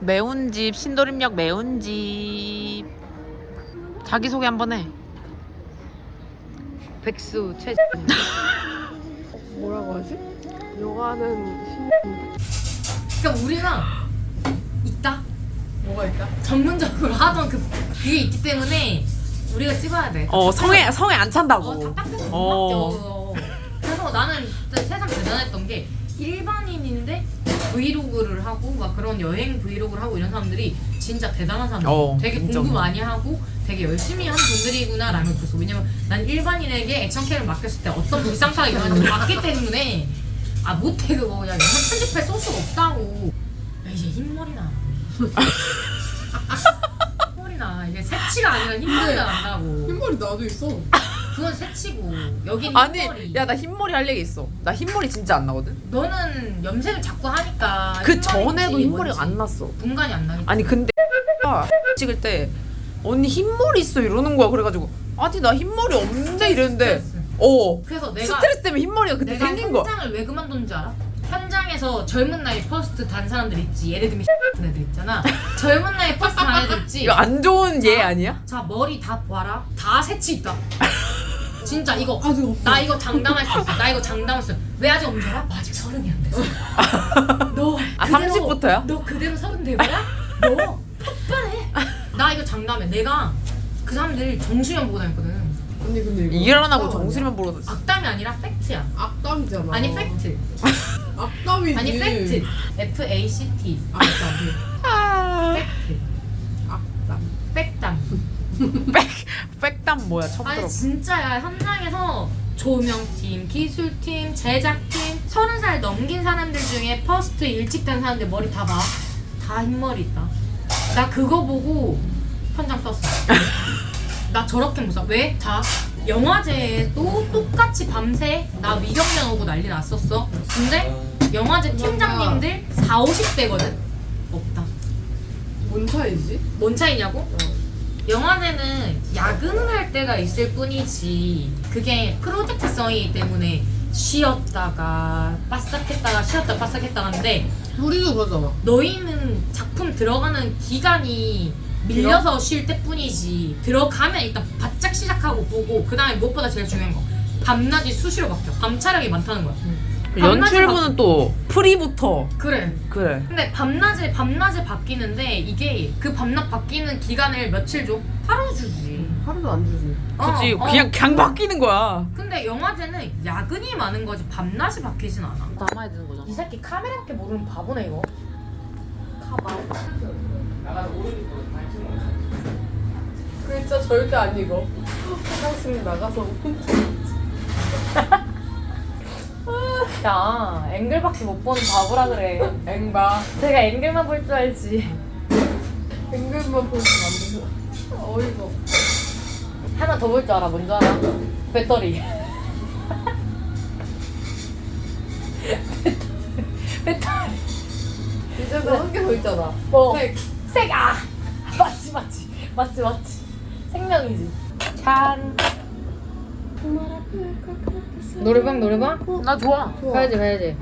매운 집 신도림역 매운 집 자기 소개 한번 해. 백수 최. 뭐라고 하지? 요가는 신... 그러니까 우리가 있다. 뭐가 있다? 전문적으로 하던 그 그게 있기 때문에 우리가 찍어야 돼. 어 성에 성에 안 어, 찬다고. 답답해서 못 어. 맡겨. 그래서 나는 진짜 세상 대단했던 게 일반인인데 브이로그를 하고 막 그런 여행 브이로그를 하고 이런 사람들이 진짜 대단한 사람들. 어, 되게 인정. 공부 많이 하고 되게 열심히 하는 분들이구나 라는 걸 봤어. 왜냐면 난 일반인에게 액션캠을 맡겼을 때 어떤 불상사가 일어나는지 봤기 때문에 아 못해 그거 그냥 영상 편집할 소스가 없다고. 야, 이제 흰머리 나. 흰머리 나. 이게 새치가 아니라 흰머리가 난다고. 흰머리 나도 있어. 그건 새치고 여긴 아니 흰머리. 야 나 흰머리 할 얘기 있어. 나 흰머리 진짜 안 나거든. 너는 염색을 자꾸 하니까 그 전에도 흰머리가 안 났어. 분간이 안 나겠지. 아니 근데 찍을 때 언니 흰머리 있어 이러는 거야. 그래가지고 아니 나 흰머리 없는데 이랬는데 스트레스. 어 그래서 내가 스트레스 때문에 흰머리가 그때 내가 생긴 거야. 현장을 왜 그만둔 줄 알아? 현장에서 젊은 나이 퍼스트 단 사람들 있지. 예를 들면 같은 애들 있잖아. 젊은 나이 퍼스트 단 애들 있지. 이거 안 좋은 예 아니야? 자 머리 다 봐라. 다 새치 있다. 진짜 이거 아직 없어. 나 이거 장담할 수 있어. 나 이거 장담할 수 있어. 왜 아직 없는 줄 알아? 아직 서른이 안 됐어. 너 아, 그대로- 30부터 야? 너 그대로 서른 대고야? 너 뻔해. 나 이거 장담해. 내가 그 사람들 정수련 보고 다녔거든. 언니 근데 이거 일어나고 악담 정수리만 보러 악담이 아니라 팩트야. 아니야? 악담이잖아. 아니 팩트. 악담이지. 아니 팩트. F A C T. 악담. 팩트. 팩담. 백담 뭐야 처음 아니 들어. 진짜야 현장에서 조명팀, 기술팀, 제작팀 서른 살 넘긴 사람들 중에 퍼스트 일찍 된 사람들 머리 다 봐. 다 흰머리 있다. 나 그거 보고 현장 떴어. 나 저렇게 무서. 왜? 자 영화제도 똑같이 밤새 나 미경련 오고 난리 났었어. 근데 영화제 팀장님들 4, 50대거든. 없다. 뭔 차이지? 뭔 차이냐고? 영화제는 야근을 할 때가 있을 뿐이지 그게 프로젝트성이기 때문에 쉬었다가 바싹했다가 쉬었다가 바싹했다가인데 우리도 그러잖아. 너희는 작품 들어가는 기간이 밀려서 쉴 때뿐이지 들어가면 일단 바짝 시작하고 보고 그 다음에 무엇보다 제일 중요한 거 밤낮이 수시로 바뀌어. 밤 촬영이 많다는 거야 연출부는 또 프리부터 그래 그래. 근데 밤낮에 밤낮에 바뀌는데 이게 그 밤낮 바뀌는 기간을 며칠 줘? 하루 주지 하루도 안 주지. 그지 어, 어. 그냥 그냥 바뀌는 거야. 근데 영화제는 야근이 많은 거지 밤낮이 바뀌진 않아. 남아야 되는 거잖아. 이 새끼 카메라밖에 모르는 바보네 이거. 가봐. 그 진짜 절대 안 익어. 화장실 나가서 야 앵글밖에 못 보는 바보라 그래. 앵바. 제가 앵글만 볼 줄 알지. 앵글만 보면 안 되나? 어이가 없어. 하나 더 볼 줄 알아. 뭔줄 알아? 배터리. 배터리. 이제 너한개 더 있잖아. 뭐? 색. 색 아. 맞지 맞지 맞지 맞지. 생명이지. 짠. 노래방 노래방? 나 좋아. 가야지 가야지.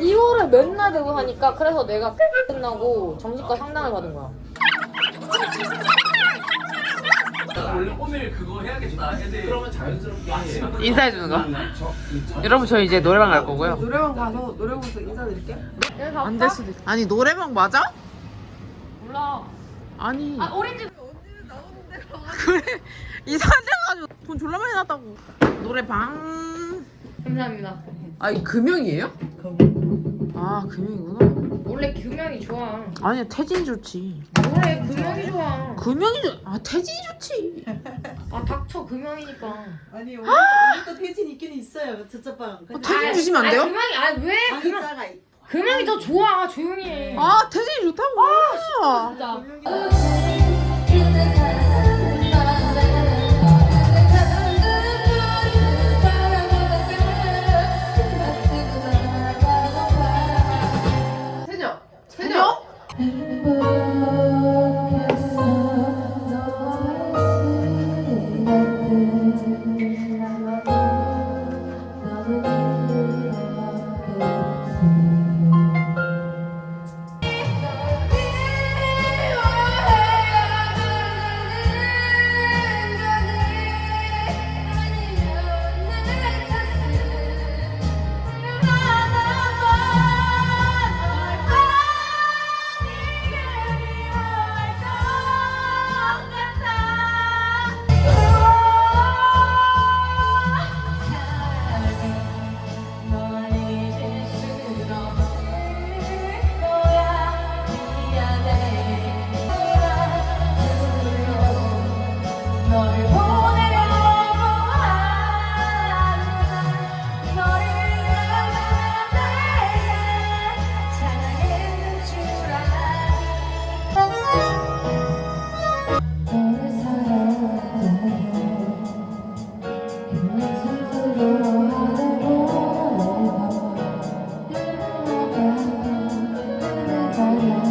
이월을 맨날 되고 하니까 그래서 내가 끝나고 정신과 상담을 받은 거야. 원래 오늘 그거 해야겠다. 애들 그러면 자연스럽게 인사해 주는 거. 여러분 저희 이제 노래방 갈 거고요. 노래방 가서 노래방에서 인사드릴게. 안될 수도 있. 아니 노래방 맞아? 몰라. 아니 아 오렌지 그래 이상한 데 가지고 돈 졸라 많이 났다고. 노래방. 감사합니다. 아니 금형이에요? 아 금융이구나. 원래 금연이 좋아. 아니야 태진 좋지. 원래 금연이 좋아. 금융이 좋. 아 태진 좋지. 아 닥쳐 금연이니까. 아니 오늘 오늘도 태진 있긴 있어요 저쪽 방. 근데 태진 주시면 안 돼요? 금연이 아왜 금연 왕자가 있- 금연이 더 좋아 조용히 해. 아 태진이 좋다고. 아, 진짜. fire.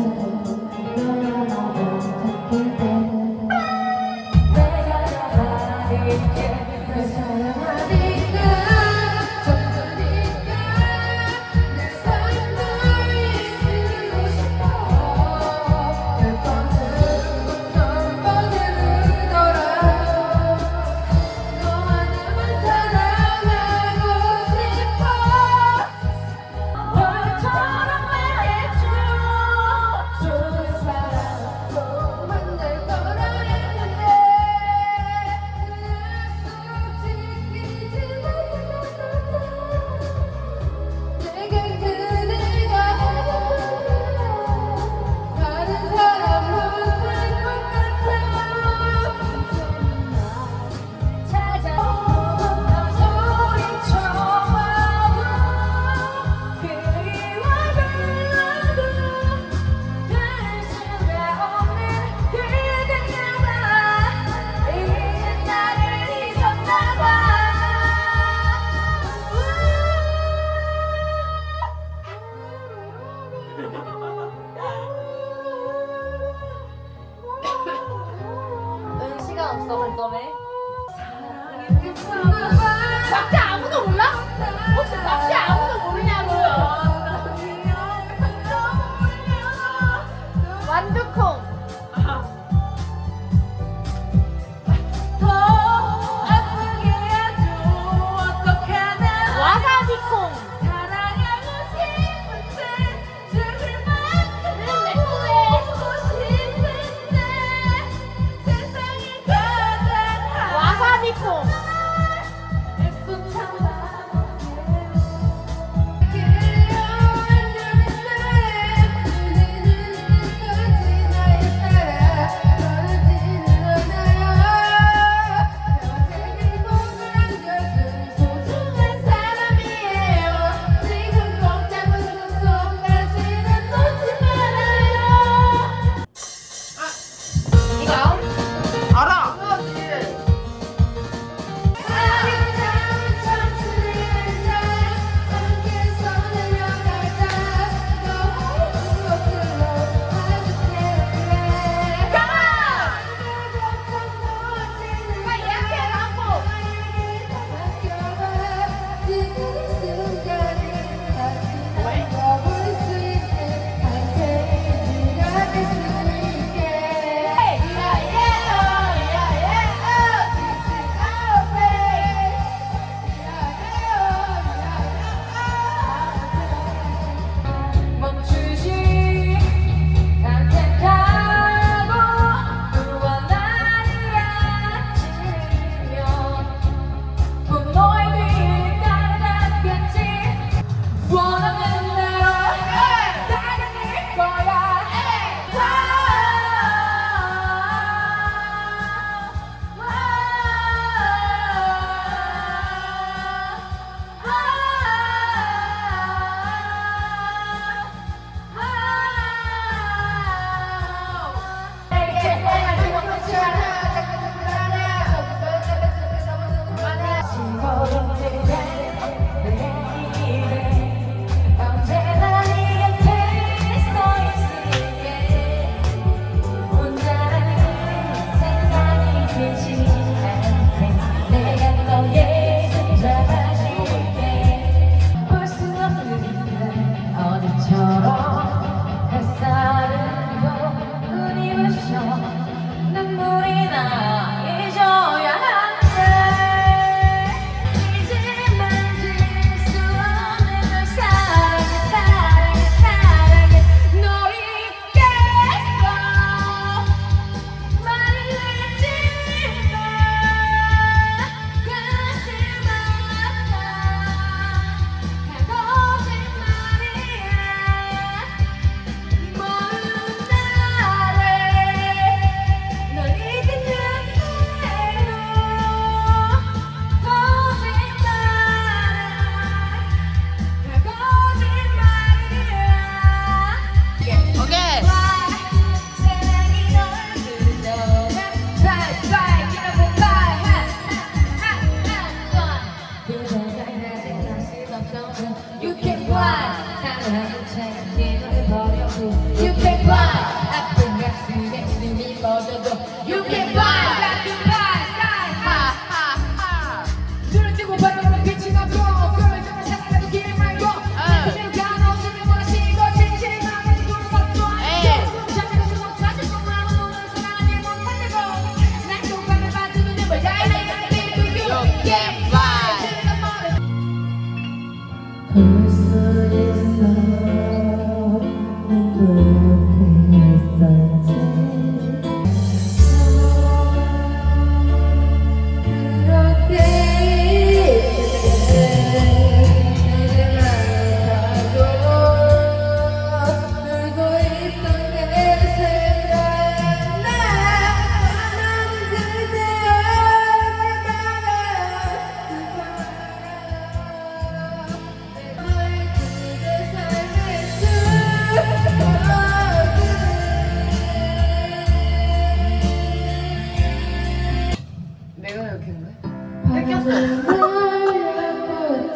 뺏겼어.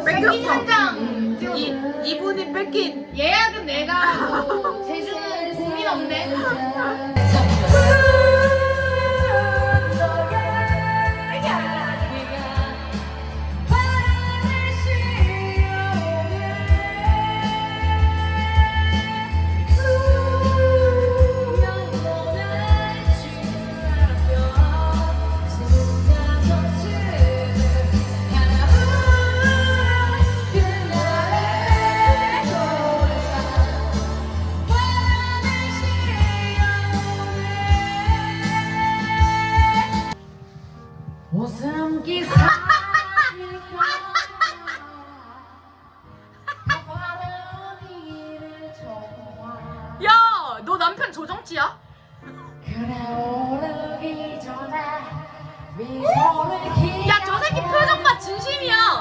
뺏긴 현장. 이 분이 뺏긴 예약은 내가 하고 제주는 고민 없네. 너 남편 조정치야? 야, 저 새끼 표정 봐, 진심이야.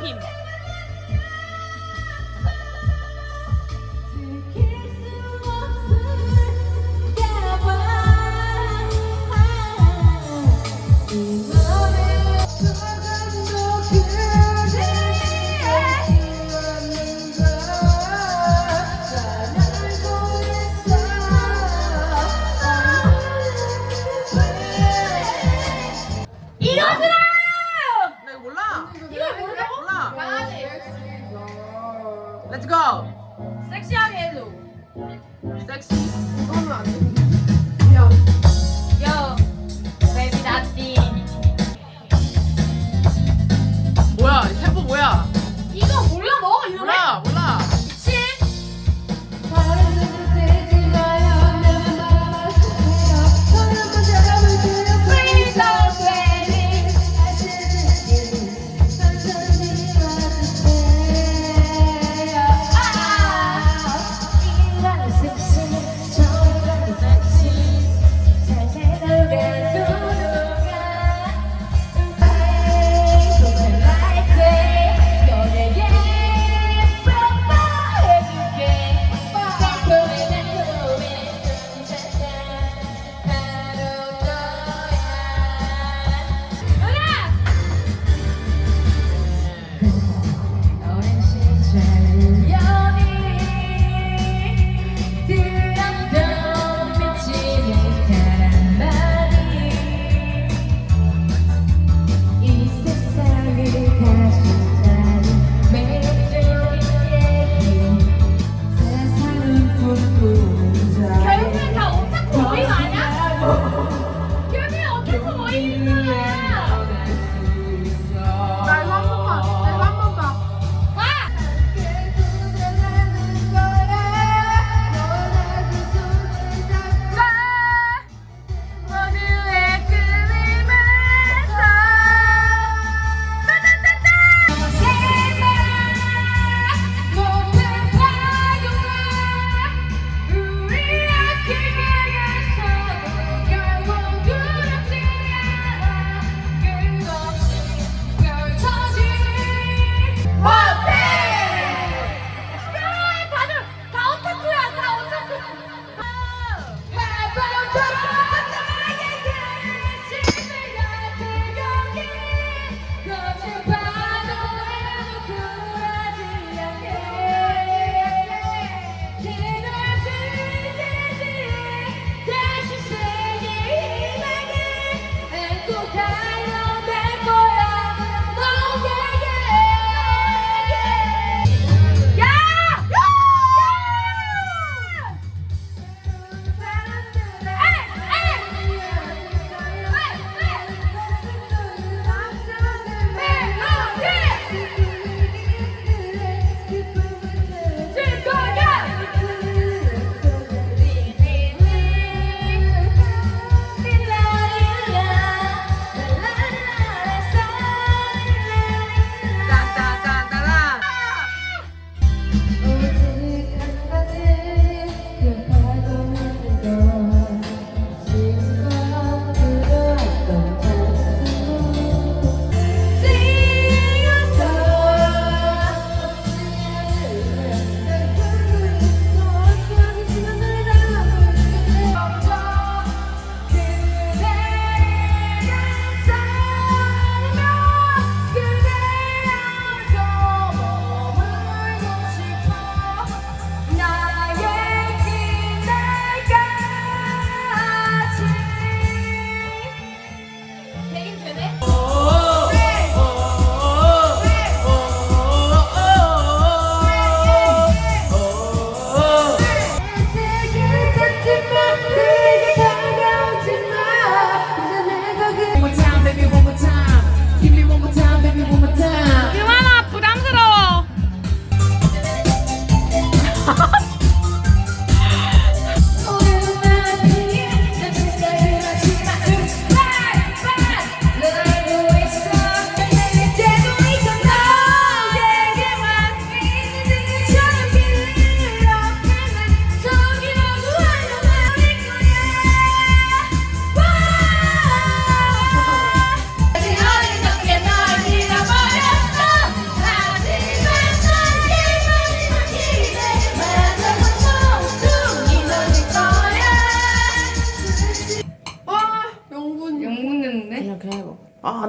Him.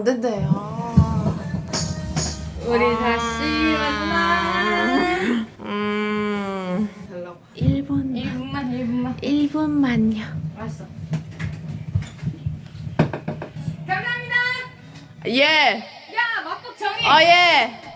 된대요. 우리 다시 만나. 1분만. 1분만요 맛있어. 감사합니다. 예. 야, 맛복 정해. 어 예.